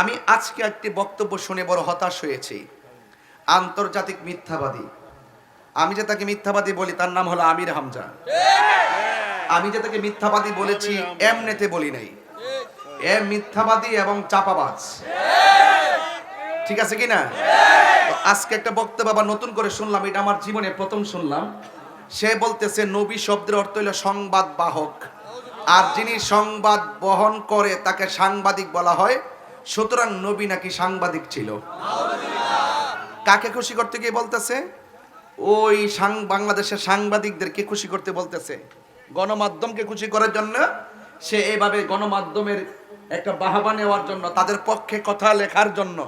আমি আজকে একটি বক্তব্য শুনে বড় হতাশ হয়েছি। আন্তর্জাতিক মিথ্যাবাদী। আমি যে তাকে মিথ্যাবাদী বলি, তার নাম হলো আমির হামজা। আমি যে তাকে মিথ্যাবাদী বলেছি, এমনেতে বলি নাই। এ মিথ্যাবাদী এবং চাপাবাজ। ঠিক আছে কি না আজকে একটা বক্তব্য আবার নতুন করে শুনলাম, এটা আমার জীবনে প্রথম শুনলাম। সে বলতেছে, নবী শব্দের অর্থ হলো সংবাদ বাহক আর যিনি সংবাদ বহন করে, তাকে সাংবাদিক বলা হয় সুতরাং নবী নাকি সাংবাদিক ছিল? কাকে খুশি করতে গিয়ে বলতেছে? ওই সাং, বাংলাদেশের সাংবাদিকদেরকে খুশি করতে বলতেছে। গণমাধ্যমকে খুশি করার জন্য সে এভাবে গণমাধ্যমের একটা বাহাবা নেওয়ার জন্য, তাদের পক্ষে কথা লেখার জন্য,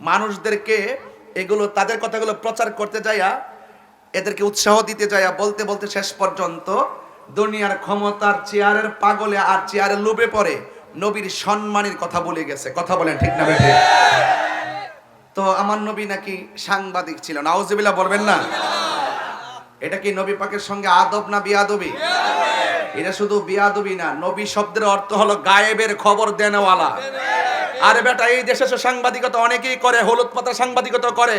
মানুষদেরকে এগুলো, তাদের কথাগুলো প্রচার করতে যাইয়া, এদেরকে উৎসাহ দিতে যাইয়া, বলতে বলতে শেষ পর্যন্ত দুনিয়ার ক্ষমতার চেয়ারের পাগলে আর চেয়ারের লোভে পড়ে নবীর সম্মানের কথা বলে গেছে। কথা বলেন ঠিক না বেঠে? তো আমার নবী নাকি সাংবাদিক ছিল। নাউজুবিল্লাহ বলবেন না? এটা কি নবী পাকের সঙ্গে আদব না বিয়াদবি? এটা শুধু বিয়াদবি না, নবী শব্দের অর্থ হলো গায়েবের খবর দেনওয়ালা। আরে বেটা, এই দেশে সাংবাদিকতা অনেকেই করে, হলুদ পাতার সাংবাদিকতা করে।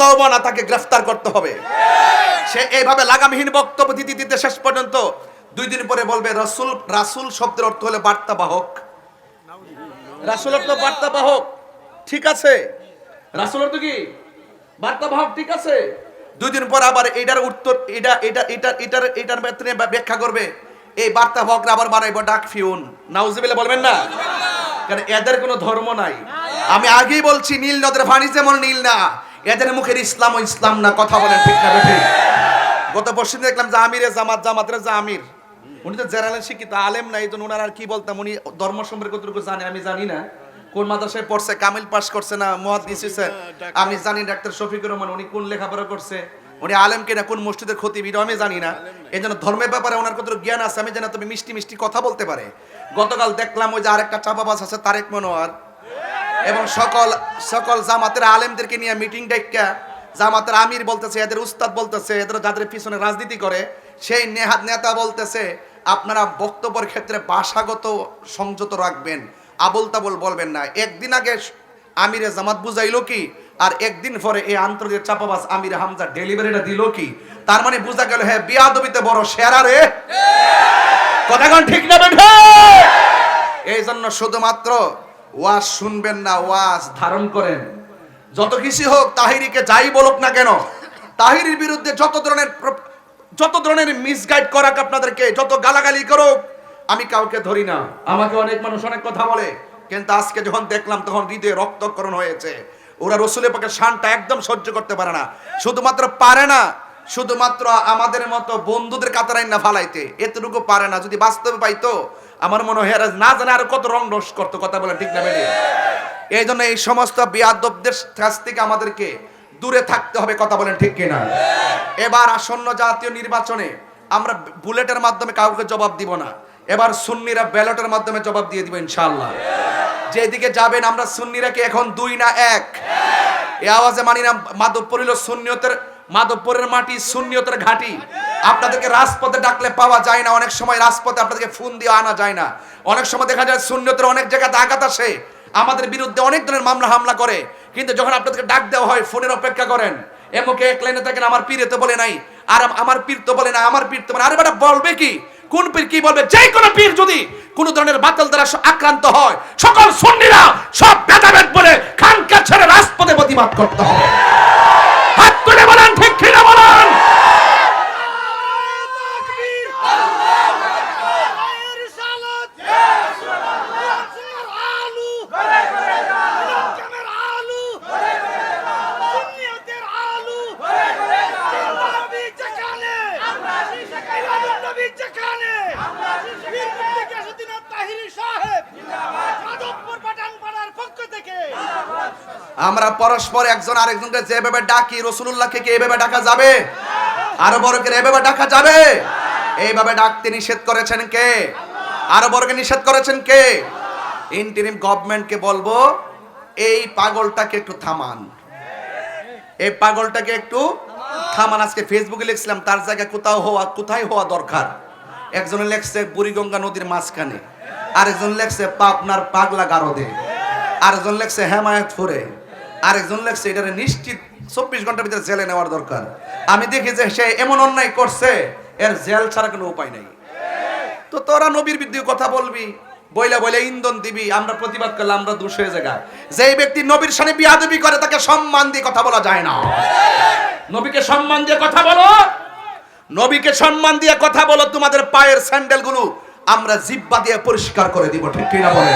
তওবা না তাকে গ্রেফতার করতে হবে। সে এইভাবে লাগামহীন বক্তব্য দিতে দিতে শেষ পর্যন্ত দুই দিন পরে বলবে, রাসূল রাসূল শব্দের অর্থ হলো বার্তা বাহক রাসূল অর্থ বার্তা বাহক ঠিক আছে। রাসূল অর্থ কি? বার্তা বাহক ঠিক আছে। দুই দিন পর আবার এটার উত্তর, এটা এটা এটার এটার এটার বেতনে ব্যাখ্যা করবে। এই বার্তা বাহকরা আবার বানাইবো ডাক ফিউন। নাউজুবিল্লাহ বলবেন না? কারণ এদের কোনো ধর্ম নাই। আমি আগেই বলছি, নীল নদের পানি যেমন নীল না এদের মুখের ইসলাম ও ইসলাম না, কথা বলেন ঠিক না বেঠিক গত পরশু দেখলাম যে আমিরে জামাত জামাতের যে আমির। উনি তো জেনারেল শিক্ষিত, আলেম না, এই জন্য ওনার আর কি বলতাম? উনি ধর্ম সম্পর্কে কতটুকু জানে আমি জানি না। কোন মাদ্রাসায় পড়ছে, কামিল পাস করছে না মহাদিস আমি জানি ডাক্তার শফিকুর রহমান, উনি কোন লেখাপড়া করছে? উনি আলেম কিনা কোন মসজিদের ক্ষতি আমি জানি না। এই জন্য ধর্মের ব্যাপারে ওনার কত জ্ঞান আছে, আমি জানি তুমি মিষ্টি মিষ্টি কথা বলতে পারে। গতকাল দেখলাম ওই যে আরেকটা চাপাবাস আছে, তারেক মনোয়ার। এবং সকল সকল জামাতের আলেমদেরকে নিয়ে মিটিং ডাইকা জামাতের আমির বলতেছে, এদের উস্তাদ বলতেছে, এদের যাদের পিছনে রাজনীতি করে, সেই নেহাত নেতা বলতেছে, আপনারা বক্তব্যের ক্ষেত্রে ভাষাগত সংযত রাখবেন আবল তাবল বলবেন না। একদিন আগে আমিরে জামাত বুঝাইলো কি, আর একদিন পরে এই আন্তর্জাতিক চাপাবাস আমির হামজা ডেলিভারিটা দিল কি, তার মানে বুঝা গেল হ্যাঁ বিয়াদবিতে বড় সেরা রে। কথা ঠিক না এই জন্য শুধুমাত্র ওয়াজ শুনবেন না, ওয়াজ ধারণ করেন। যত কিছু হোক, তাহিরিকে যাই বলুক না কেন, তাহিরির বিরুদ্ধে যত ধরনের যত ধরনের মিসগাইড করাক আপনাদেরকে, যত গালাগালি করুক, আমি কাউকে ধরি না। আমাকে অনেক মানুষ অনেক কথা বলে, কিন্তু আজকে যখন দেখলাম তখন হৃদয়ে রক্তকরণ হয়েছে। ওরা রসুলের পক্ষে শানটা একদম সহ্য করতে পারে না। শুধুমাত্র পারে না, শুধুমাত্র আমাদের মতো বন্ধুদের কাতারাই না ফালাইতে। এতটুকু পারে না, যদি বাস্তবে পাইতো আমার মনে হয় না জানে আর কত রং রস করতো, কথা বলে ঠিক না বেরিয়ে এই জন্য এই সমস্ত বিয়াদবদের কাছ থেকে আমাদেরকে দূরে থাকতে হবে, কথা বলেন ঠিক কিনা? এবার আসন্ন জাতীয় নির্বাচনে আমরা বুলেটের মাধ্যমে কাউকে জবাব দিব না। এবার সুন্নিরা ব্যালটের মাধ্যমে জবাব দিয়ে দিব, ইনশাআল্লাহ। যেদিকে যাবেন, আমরা সুন্নিরা কি এখন দুই না এক? এই আওয়াজে মানি না মাধবপুর হলো সুন্নিয়তের, মাধবপুরের মাটি সুন্নিয়তের ঘাটি। আপনাদেরকে রাজপথে ডাকলে পাওয়া যায় না। অনেক সময় রাজপথে আপনাদেরকে ফোন দিয়ে আনা যায় না। অনেক সময় দেখা যায় সুন্নিয়তের অনেক জায়গাতে আঘাত আসে। আমাদের বিরুদ্ধে অনেক ধরনের মামলা, হামলা করে। কিন্তু যখন আপনাদেরকে ডাক দেওয়া হয়, ফোনের অপেক্ষা করেন এমকে এক লাইনে থাকেন, আমার পীরে তো বলে নাই, আর আমার পীর তো বলে না, আমার পীর তো বলে আরে বেটা, বলবে কি? কোন পীর কি বলবে? যে কোনো পীর যদি কোন ধরনের বাতিল দ্বারা আক্রান্ত হয়, সকল সুন্নিরা সব ভেদাভেদ বলে খানকা ছেড়ে রাজপথে প্রতিবাদ করতে হবে। হাত তুলে বলেন, ঠিক আমরা পরস্পর একজন আরেকজনকে যেভাবে ডাকি রসুল্লাহকে কি এভাবে ডাকা যাবে? আরও বড়কে এভাবে ডাকা যাবে? এইভাবে ডাকতে নিষেধ করেছেন কে? আরও বড়কে নিষেধ করেছেন কে? ইন্টারিম গভর্নমেন্টকে বলব, এই পাগলটাকে একটু থামান। এই পাগলটাকে একটু থামান। আজকে ফেসবুকে লিখছিলাম, তার জায়গায় কোথাও হওয়া কোথায় হওয়া দরকার? একজনে লেখছে, বুড়িগঙ্গা নদীর মাঝখানে। আরেকজন লেখছে, পাবনার পাগলা গারদে। আরেকজন লেখছে, হেমায়তপুরে। আরেকজন লেখছে, এটারে নিশ্চিত চব্বিশ ঘণ্টার ভিতরে জেলে নেওয়ার দরকার। আমি দেখি যে সে এমন অন্যায় করছে, এর জেল ছাড়া কোনো উপায় নাই। তো তোরা নবীর বিরুদ্ধে কথা বলবি, বইলা বইলা ইন্ধন দিবি, আমরা প্রতিবাদ করলে আমরা দোষ হয়ে জায়গা যেই ব্যক্তি নবীর সামনে বিয়াদবি করে, তাকে সম্মান দিয়ে কথা বলা যায় না। নবীকে সম্মান দিয়ে কথা বলো। নবীকে সম্মান দিয়ে কথা বলো, তোমাদের পায়ের স্যান্ডেলগুলো আমরা জিব্বা দিয়ে পরিষ্কার করে দিব, ঠিক কিনা বলে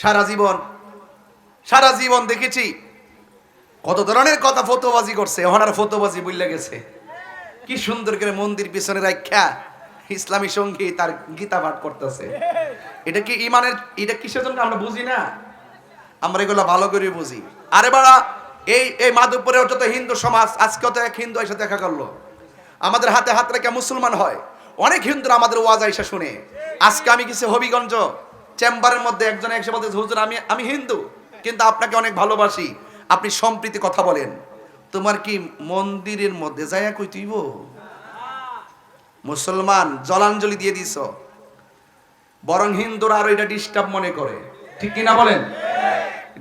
সারা জীবন সারা জীবন দেখেছি কত ধরনের কথা ফতোবাজি করছে ওনার ফতোবাজি বললে গেছে। কি সুন্দর করে মন্দির পিছনে রাখা ইসলামী সংগীত আর গীতা পাঠ করতেছে। এটা কি ইমানের, এটা কিসের জন্য আমরা বুঝি না? আমরা এগুলো ভালো করে বুঝি। আরে বাড়া, এই এই মাধবপুরে যত হিন্দু সমাজ, আজকে তো এক হিন্দু এসে দেখা করল। আমাদের হাতে হাত রেখে মুসলমান হয়। অনেক হিন্দুরা আমাদের ওয়াজ আইসা শুনে। আজকে আমি কিছু হবিগঞ্জ। চেম্বারের মধ্যে একজন এসে বলতেছে, হুজুর, আমি আমি হিন্দু, কিন্তু আপনাকে অনেক ভালোবাসি। আপনি সম্প্রীতি কথা বলেন। তোমার কি মন্দিরের মধ্যে যাইয়া কই তুইব মুসলমান, জলাঞ্জলি দিয়ে দিছ। বরং হিন্দুরা আরও এটা ডিস্টার্ব মনে করে। ঠিক কিনা বলেন?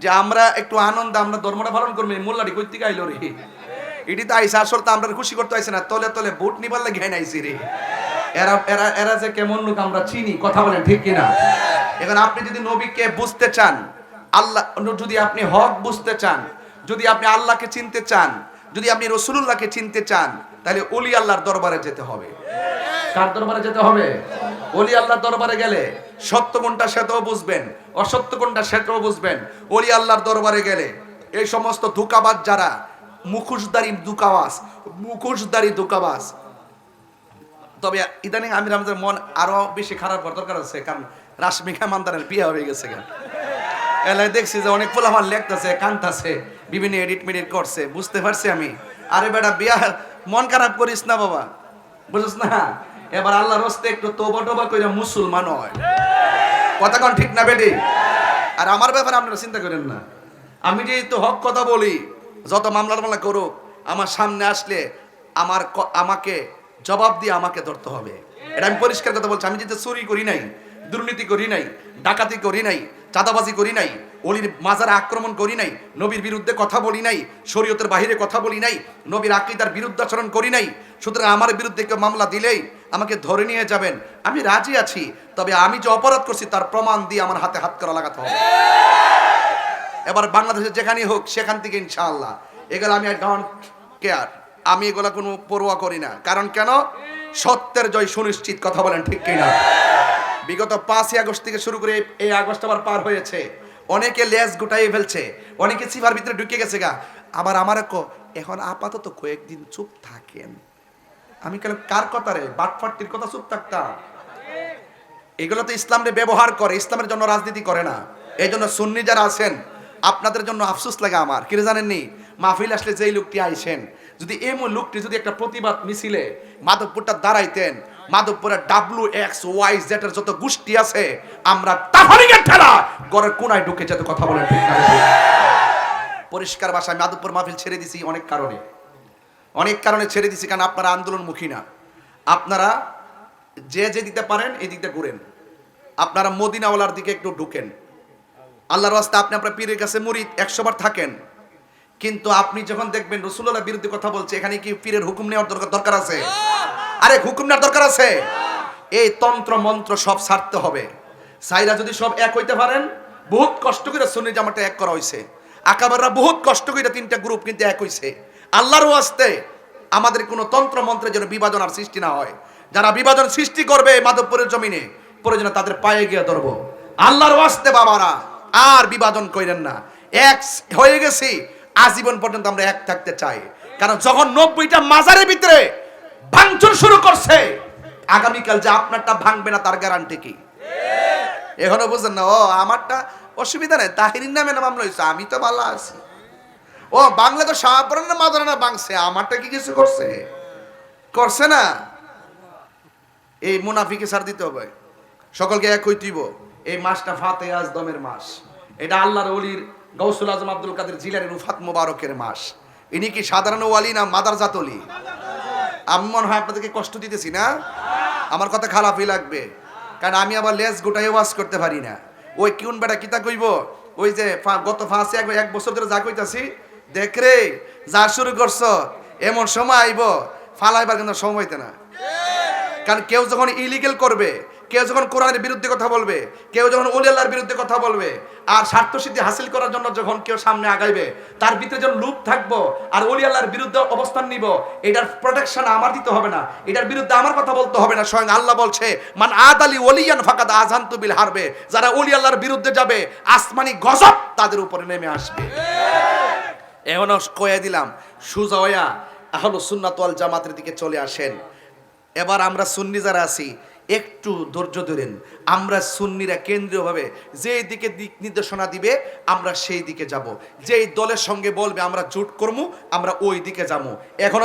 যে আমরা একটু আনন্দ, আমরা ধর্মটা পালন করব মোল্লাটি কই থেকে আইলো রে। এটি তো আইসা আসলে তো আমরা খুশি করতে আইসি না, তলে তলে বুট নিবার লাগে আইসি রে। এরা এরা এরা যে কেমন লোক আমরা চিনি, কথা বলেন ঠিক কিনা? এখন আপনি যদি নবীকে বুঝতে চান, আল্লাহ যদি আপনি হক বুঝতে চান, যদি আপনি আল্লাহকে চিনতে চান, যদি আপনি রসুলুল্লাহকে চিনতে চান, তাহলে অলি আল্লাহর দরবারে যেতে হবে। কার দরবারে যেতে হবে? অলি আল্লাহর দরবারে গেলে সত্য কোনটা সেটাও বুঝবেন, অসত্য কোনটা সেটাও বুঝবেন। অলি আল্লাহর দরবারে গেলে এই সমস্ত ধোকাবাজ যারা মুখোশদারি দুকাবাস মুখোশদারি দুকাবাস তবে ইদানিং আমি আমাদের মন আরও বেশি খারাপ করার দরকার আছে, কারণ রাশমিকা মান্দারের বিয়ে হয়ে গেছে কেন দেখছি যে অনেক আমার লেখতেছে, কান্তাছে, বিভিন্ন এডিট মেডিট করছে, বুঝতে পারছি আমি। আরে বেটা, বিয়া মন খারাপ করিস না বাবা বুঝিস না? এবার আল্লাহ রস্তে একটু তোবা টোবা করে মুসলমান হয়। কথা কন ঠিক না বেটি? আর আমার ব্যাপারে আপনারা চিন্তা করেন না। আমি যেহেতু হক কথা বলি, যত মামলার মামলা করুক, আমার সামনে আসলে আমার আমাকে জবাব দিয়ে আমাকে ধরতে হবে। এটা আমি পরিষ্কার কথা বলছি। আমি যেহেতু চুরি করি নাই, দুর্নীতি করি নাই, ডাকাতি করি নাই, চাঁদাবাজি করি নাই, অলির মাজারে আক্রমণ করি নাই, নবীর বিরুদ্ধে কথা বলি নাই, শরীয়তের বাহিরে কথা বলি নাই, নবীর আকিদার বিরুদ্ধাচরণ করি নাই, সুতরাং আমার বিরুদ্ধে কেউ মামলা দিলেই আমাকে ধরে নিয়ে যাবেন। আমি রাজি আছি, তবে আমি যে অপরাধ করছি তার প্রমাণ দিয়ে আমার হাতে হাত করা লাগাতে হবে। এবার বাংলাদেশে যেখানেই হোক, সেখান থেকে ইনশাআল্লাহ। এগুলো আমি ডোন্ট কেয়ার আমি এগুলো কোনো পরোয়া করি না। কারণ কেন? সত্যের জয় সুনিশ্চিত, কথা বলেন ঠিক কিনা। বিগত পাঁচই আগস্ট থেকে শুরু করে এই আগস্ট আবার পার হয়েছে। অনেকে লেজ গুটাই ফেলছে। অনেকে চিপার ভিতরে ঢুকে গেছে গা। আবার আমার এখন আপাতত কয়েকদিন চুপ থাকেন। আমি কেন, কার কথা রে? বাটফাট্টির কথা চুপ থাকতাম। এগুলো তো ইসলামরে ব্যবহার করে, ইসলামের জন্য রাজনীতি করে না। এই জন্য সুন্নি যারা আছেন, আপনাদের জন্য আফসোস লাগে আমার। কি জানেননি? মাহফিল আসলে যেই লোকটি আইসেন যদি এমন লোকটি যদি একটা প্রতিবাদ মিছিলে মাধবপুরটা দাঁড়াইতেন, মাধবপুরের ডাব্লু এক্স ওয়াই জেটের যত গোষ্ঠী আছে, আমরা তাফারিকের ঠেলা ঘরের কোনায় ঢুকে যেতে কথা বলেন ঠিক না। পরিষ্কার ভাষায় মাধবপুর মাহফিল ছেড়ে দিছি অনেক কারণে। অনেক কারণে ছেড়ে দিছি কারণ আপনারা আন্দোলনমুখী না। আপনারা যে যে দিতে পারেন, এই দিকটা ঘুরেন। আপনারা মদিনাওয়ালার দিকে একটু ঢুকেন। আল্লাহর রাস্তা আপনি আপনার পীরের কাছে মুরিদ একশো বার থাকেন। কিন্তু আপনি যখন দেখবেন রসুল্লাহ বিরুদ্ধে কথা বলছে, এখানে কি পীরের হুকুম নেওয়ার দরকার আছে? আরে হুকুম নেওয়ার দরকার আছে? এই তন্ত্র মন্ত্র সব ছাড়তে হবে। সাইরা যদি সব এক হইতে পারেন, বহুত কষ্ট করে সুন্নি জামাটা এক করা হয়েছে আকাবাররা বহুত কষ্ট করে তিনটা গ্রুপ কিন্তু এক হইছে। আল্লাহর ওয়াস্তে আমাদের কোনো তন্ত্র মন্ত্রে যেন বিভাজন আর সৃষ্টি না হয়। যারা বিভাজন সৃষ্টি করবে মাধবপুরের জমিনে প্রয়োজনে তাদের পায়ে গিয়ে ধরবো। আল্লাহর ওয়াস্তে বাবারা, আর বিভাজন কইরেন না। এক হয়ে গেছি আজীবন পর্যন্ত আমরা এক থাকতে চাই। কারণ যখন নব্বইটা মাজারের ভিতরে ভাঙচুর শুরু করছে, আগামীকাল যে আপনারটা ভাঙবে না, তার গ্যারান্টি কি? এখনও বুঝছেন না, ও আমারটা অসুবিধা নেই, তাহিরির নামে না মামলা হয়েছে, আমি তো ভালো আছি। ও বাংলা তো সাহাপরান না বাংছে আমারটা কি কিছু করছে? করছে না। এই মুনাফিকে সার দিতে হবে। সকলকে এক হইতেইব এই মাসটা ফাতে আজ দমের মাস। এটা আল্লাহর ওলির গৌসুল আজম আব্দুল কাদের জিলারের রুফাত মোবারকের মাস। ইনি কি সাধারণ ওয়ালি না মাদার জাতলি আমি মনে হয় আপনাদেরকে কষ্ট দিতেছি না? আমার কথা খারাপই লাগবে। কারণ আমি আবার লেজ গোটাই ওয়াজ করতে পারি না। ওই কিউন বেটা কিতা কইব? ওই যে গত ফাঁসে এক বছর ধরে যা কইতাছি, দেখ রে, যা শুরু করছ, এমন সময় আইব, ফালাইবার কিন্তু সময় হইতে না। কারণ কেউ যখন ইলিগেল করবে কেউ যখন কোরআনের বিরুদ্ধে কথা বলবে, কেউ যখন আল্লাহর বিরুদ্ধে কথা বলবে, আর স্বার্থ সিদ্ধি হাসিল করার জন্য যখন কেউ সামনে আগাইবে, তার ভিতরে যখন লুপ থাকব আর আল্লাহর বিরুদ্ধে অবস্থান নিব, এটার প্রোটেকশন আমার দিতে হবে না, এটার বিরুদ্ধে আমার কথা বলতে হবে না, স্বয়ং আল্লাহ বলছে, মান আদ আলী ওলিয়ান ফাকাদ আজান্তু বিল হারবে যারা আল্লাহর বিরুদ্ধে যাবে, আসমানি গজব তাদের উপরে নেমে আসবে। এখনও কয়ে দিলাম, সুজা হইয়া আহলো জামাতের দিকে চলে আসেন। এবার আমরা সুন্নি যারা আছি একটু ধৈর্য ধরেন। আমরা সুন্নিরা কেন্দ্রীয়ভাবে যেই দিকে দিক নির্দেশনা দিবে, আমরা সেই দিকে যাব। যেই দলের সঙ্গে বলবে, আমরা জোট করব আমরা ওই দিকে যাব এখনও